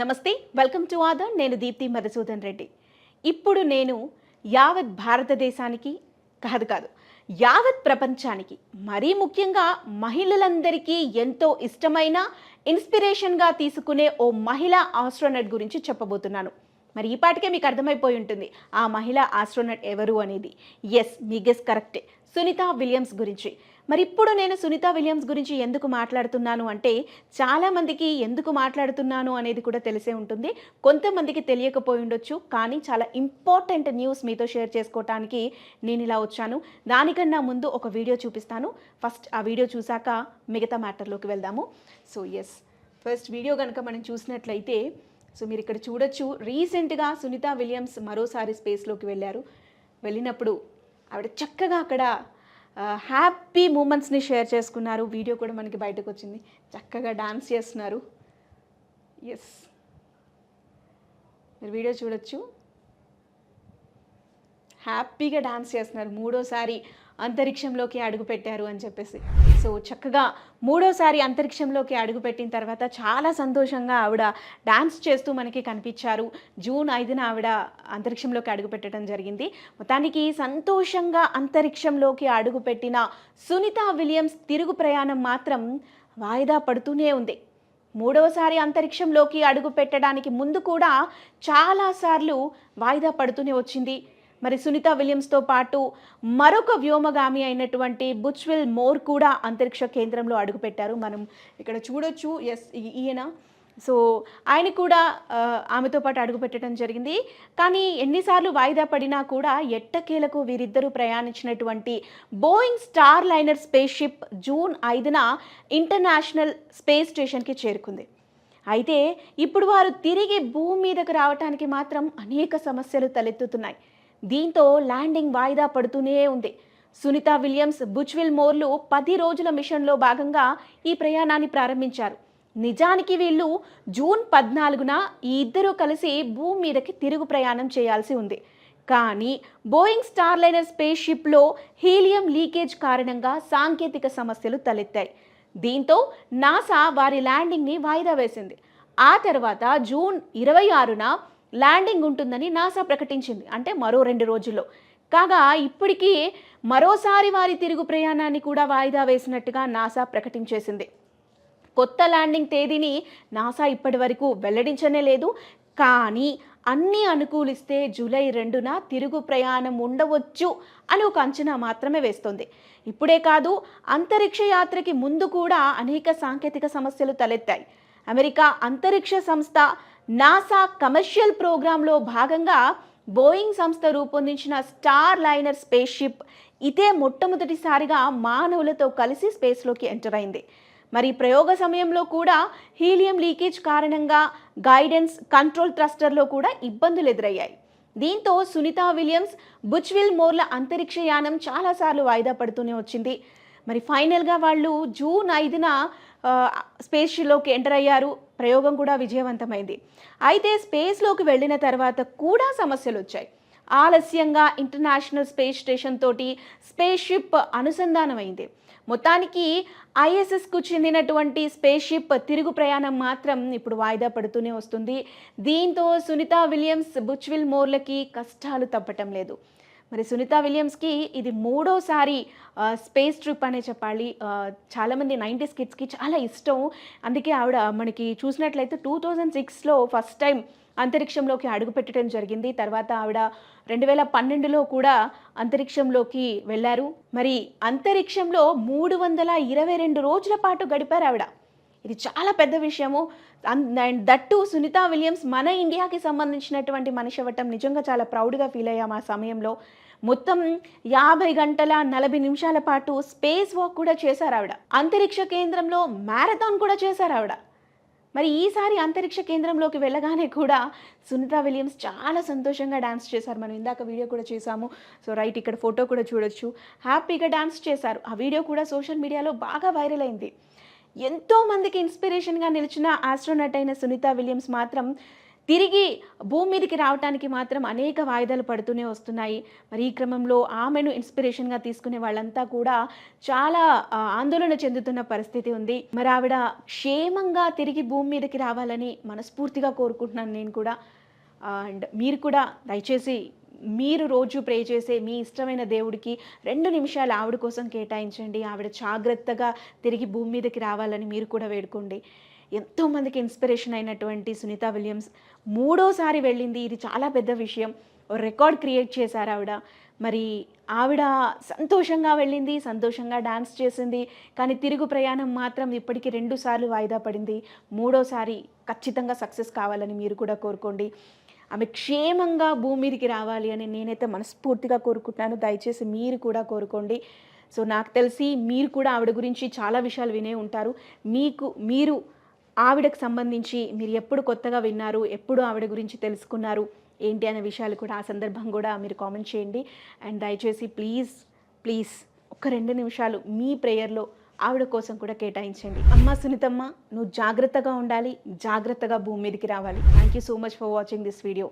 నమస్తే welcome to other. నేను దీప్తి మధుసూదన్ రెడ్డి. ఇప్పుడు నేను యావత్ భారతదేశానికి కాదు కాదు యావత్ ప్రపంచానికి మరీ ముఖ్యంగా మహిళలందరికీ ఎంతో ఇష్టమైన ఇన్స్పిరేషన్గా తీసుకునే ఓ మహిళా ఆస్ట్రోనట్ గురించి చెప్పబోతున్నాను. మరి ఈ పాటికే మీకు అర్థమైపోయి ఉంటుంది ఆ మహిళ ఆస్ట్రోనట్ ఎవరు అనేది? ఎస్ మీ గెస్ కరెక్టే సునీత విలియమ్స్ గురించి. మరి ఇప్పుడు నేను సునీత విలియమ్స్ గురించి ఎందుకు మాట్లాడుతున్నాను అంటే చాలామందికి ఎందుకు మాట్లాడుతున్నాను అనేది కూడా తెలిసే ఉంటుంది. కొంతమందికి తెలియకపోయి ఉండొచ్చు కానీ చాలా ఇంపార్టెంట్ న్యూస్ మీతో షేర్ చేసుకోవటానికి నేను ఇలా వచ్చాను. దానికన్నా ముందు ఒక వీడియో చూపిస్తాను. ఫస్ట్ ఆ వీడియో చూశాక మిగతా మ్యాటర్లోకి వెళ్దాము. సో ఎస్ ఫస్ట్ వీడియో కనుక మనం చూసినట్లయితే సో మీరు ఇక్కడ చూడొచ్చు రీసెంట్గా సునీత విలియమ్స్ మరోసారి స్పేస్లోకి వెళ్ళారు. వెళ్ళినప్పుడు ఆవిడ చక్కగా అక్కడ హ్యాపీ మూమెంట్స్ని షేర్ చేసుకున్నారు. వీడియో కూడా మనకి బయటకు వచ్చింది చక్కగా డాన్స్ చేస్తున్నారు. ఎస్ మీరు వీడియో చూడొచ్చు. హ్యాపీగా డాన్స్ చేస్తున్నారు. మూడోసారి అంతరిక్షంలోకి అడుగుపెట్టారు అని చెప్పేసి. సో చక్కగా మూడోసారి అంతరిక్షంలోకి అడుగుపెట్టిన తర్వాత చాలా సంతోషంగా ఆవిడ డాన్స్ చేస్తూ మనకి కనిపించారు. జూన్ ఐదున ఆవిడ అంతరిక్షంలోకి అడుగుపెట్టడం జరిగింది. మొత్తానికి సంతోషంగా అంతరిక్షంలోకి అడుగుపెట్టిన సునీత విలియమ్స్ తిరుగు ప్రయాణం మాత్రం వాయిదా పడుతూనే ఉంది. మూడవసారి అంతరిక్షంలోకి అడుగు పెట్టడానికి ముందు కూడా చాలాసార్లు వాయిదా పడుతూనే వచ్చింది. మరి సునీత విలియమ్స్తో పాటు మరొక వ్యోమగామి అయినటువంటి బుచ్విల్ మోర్ కూడా అంతరిక్ష కేంద్రంలో అడుగుపెట్టారు. మనం ఇక్కడ చూడొచ్చు. ఎస్ ఈయన. సో ఆయన కూడా ఆమెతో పాటు అడుగుపెట్టడం జరిగింది. కానీ ఎన్నిసార్లు వాయిదా పడినా కూడా ఎట్టకేలకు వీరిద్దరూ ప్రయాణించినటువంటి Boeing Starliner spaceship June ఐదున ఇంటర్నేషనల్ స్పేస్ స్టేషన్కి చేరుకుంది. అయితే ఇప్పుడు వారు తిరిగి భూమి మీదకు రావటానికి మాత్రం అనేక సమస్యలు తలెత్తుతున్నాయి. దీంతో ల్యాండింగ్ వాయిదా పడుతూనే ఉంది. సునీత విలియమ్స్ బుచ్విల్ మోర్లు పది రోజుల మిషన్లో భాగంగా ఈ ప్రయాణాన్ని ప్రారంభించారు. నిజానికి వీళ్ళు జూన్ పద్నాలుగున ఈ ఇద్దరూ కలిసి భూమి మీదకి తిరుగు ప్రయాణం చేయాల్సి ఉంది. కానీ బోయింగ్ స్టార్ లైనర్ స్పేస్ షిప్లో హీలియం లీకేజ్ కారణంగా సాంకేతిక సమస్యలు తలెత్తాయి. దీంతో నాసా వారి ల్యాండింగ్ని వాయిదా వేసింది. ఆ తర్వాత జూన్ ఇరవై ఆరున ల్యాండింగ్ ఉంటుందని నాసా ప్రకటించింది అంటే మరో రెండు రోజుల్లో. కాగా ఇప్పటికీ మరోసారి వారి తిరుగు ప్రయాణాన్ని కూడా వాయిదా వేసినట్టుగా నాసా ప్రకటించేసింది. కొత్త ల్యాండింగ్ తేదీని నాసా ఇప్పటి వరకు వెల్లడించనే లేదు. కానీ అన్నీ అనుకూలిస్తే జూలై రెండున తిరుగు ప్రయాణం ఉండవచ్చు అని ఒక అంచనా మాత్రమే వేస్తోంది. ఇప్పుడే కాదు అంతరిక్ష యాత్రకి ముందు కూడా అనేక సాంకేతిక సమస్యలు తలెత్తాయి. అమెరికా అంతరిక్ష సంస్థ నాసా కమర్షియల్ ప్రోగ్రాంలో భాగంగా బోయింగ్ సంస్థ రూపొందించిన స్టార్ లైనర్ స్పేస్ షిప్ ఇదే మొట్టమొదటిసారిగా మానవులతో కలిసి స్పేస్లోకి ఎంటర్ అయింది. మరి ప్రయోగ సమయంలో కూడా హీలియం లీకేజ్ కారణంగా గైడెన్స్ కంట్రోల్ థ్రస్టర్లో కూడా ఇబ్బందులు ఎదురయ్యాయి. దీంతో సునీత విలియమ్స్ బుచ్విల్ మోర్ల అంతరిక్ష యానం చాలాసార్లు వాయిదా పడుతూనే వచ్చింది. మరి ఫైనల్గా వాళ్ళు జూన్ ఐదున స్పేస్లోకి ఎంటర్ అయ్యారు. ప్రయోగం కూడా విజయవంతమైంది. అయితే స్పేస్లోకి వెళ్ళిన తర్వాత కూడా సమస్యలు వచ్చాయి ఆలస్యంగా ఇంటర్నేషనల్ స్పేస్ స్టేషన్ తోటి స్పేస్ షిప్ అనుసంధానమైంది. మొత్తానికి ఐఎస్ఎస్కు చెందినటువంటి స్పేస్ షిప్ తిరుగు ప్రయాణం మాత్రం ఇప్పుడు వాయిదా పడుతూనే వస్తుంది. దీంతో సునీత విలియమ్స్ బుచ్విల్ మోర్లకి కష్టాలు తప్పటం లేదు. మరి సునీత విలియమ్స్కి ఇది మూడోసారి స్పేస్ ట్రిప్ అనే చెప్పాలి. చాలామంది నైంటీస్ కిడ్స్కి చాలా ఇష్టం. అందుకే ఆవిడ మనకి చూసినట్లయితే టూ థౌజండ్ సిక్స్లో ఫస్ట్ టైం అంతరిక్షంలోకి అడుగుపెట్టడం జరిగింది. తర్వాత ఆవిడ రెండు వేల పన్నెండులో కూడా అంతరిక్షంలోకి వెళ్ళారు. మరి అంతరిక్షంలో మూడు వందల ఇరవై రెండు రోజుల పాటు గడిపారు ఆవిడ. ఇది చాలా పెద్ద విషయము. అండ్ దట్టు సునీత విలియమ్స్ మన ఇండియాకి సంబంధించినటువంటి మనిషి అవ్వటం నిజంగా చాలా ప్రౌడ్గా ఫీల్ అయ్యాం ఆ సమయంలో. మొత్తం యాభై గంటల నలభై నిమిషాల పాటు స్పేస్ వాక్ కూడా చేశారు ఆవిడ అంతరిక్ష కేంద్రంలో మ్యారథాన్ కూడా చేశారు ఆవిడ మరి ఈసారి అంతరిక్ష కేంద్రంలోకి వెళ్ళగానే కూడా సునీత విలియమ్స్ చాలా సంతోషంగా డాన్స్ చేశారు. మనం ఇందాక వీడియో కూడా చేశాము. సో రైట్ ఇక్కడ ఫోటో కూడా చూడొచ్చు. హ్యాపీగా డాన్స్ చేశారు. ఆ వీడియో కూడా సోషల్ మీడియాలో బాగా వైరల్ అయింది. ఎంతో మందికి ఇన్స్పిరేషన్గా నిలిచిన ఆస్ట్రోనట్ అయిన సునీత విలియమ్స్ మాత్రం తిరిగి భూమి మీదకి రావటానికి మాత్రం అనేక వాయిదాలు పడుతూనే వస్తున్నాయి. మరి ఈ క్రమంలో ఆమెను ఇన్స్పిరేషన్గా తీసుకునే వాళ్ళంతా కూడా చాలా ఆందోళన చెందుతున్న పరిస్థితి ఉంది. మరి ఆవిడ క్షేమంగా తిరిగి భూమి మీదకి రావాలని మనస్ఫూర్తిగా కోరుకుంటున్నాను నేను కూడా. అండ్ మీరు కూడా దయచేసి మీరు రోజు ప్రే చేసే మీ ఇష్టమైన దేవుడికి రెండు నిమిషాలు ఆవిడ కోసం కేటాయించండి. ఆవిడ జాగ్రత్తగా తిరిగి భూమి మీదకి రావాలని మీరు కూడా వేడుకోండి. ఎంతోమందికి ఇన్స్పిరేషన్ అయినటువంటి సునీత విలియమ్స్. మూడోసారి వెళ్ళింది. ఇది చాలా పెద్ద విషయం. రికార్డ్ క్రియేట్ చేశారు ఆవిడ. మరి ఆవిడ సంతోషంగా వెళ్ళింది సంతోషంగా డాన్స్ చేసింది. కానీ తిరుగు ప్రయాణం మాత్రం ఇప్పటికీ రెండు సార్లు వాయిదా పడింది. మూడోసారి ఖచ్చితంగా సక్సెస్ కావాలని మీరు కూడా కోరుకోండి. ఆమె క్షేమంగా భూమి మీదకి రావాలి అని నేనైతే మనస్ఫూర్తిగా కోరుకుంటున్నాను. దయచేసి మీరు కూడా కోరుకోండి. సో నాకు తెలిసి మీరు కూడా ఆవిడ గురించి చాలా విషయాలు వినే ఉంటారు. మీకు మీరు ఆవిడకు సంబంధించి మీరు ఎప్పుడు కొత్తగా విన్నారు ఎప్పుడు ఆవిడ గురించి తెలుసుకున్నారు ఏంటి అనే విషయాలు కూడా ఆ సందర్భం కూడా మీరు కామెంట్ చేయండి. అండ్ దయచేసి ప్లీజ్ ప్లీజ్ ఒక రెండు నిమిషాలు మీ ప్రేయర్లో ఆవిడ కోసం కూడా కేటాయించండి. అమ్మ సునీతమ్మ నువ్వు జాగ్రత్తగా ఉండాలి జాగ్రత్తగా భూమి మీదకి రావాలి. Thank you so much for watching this video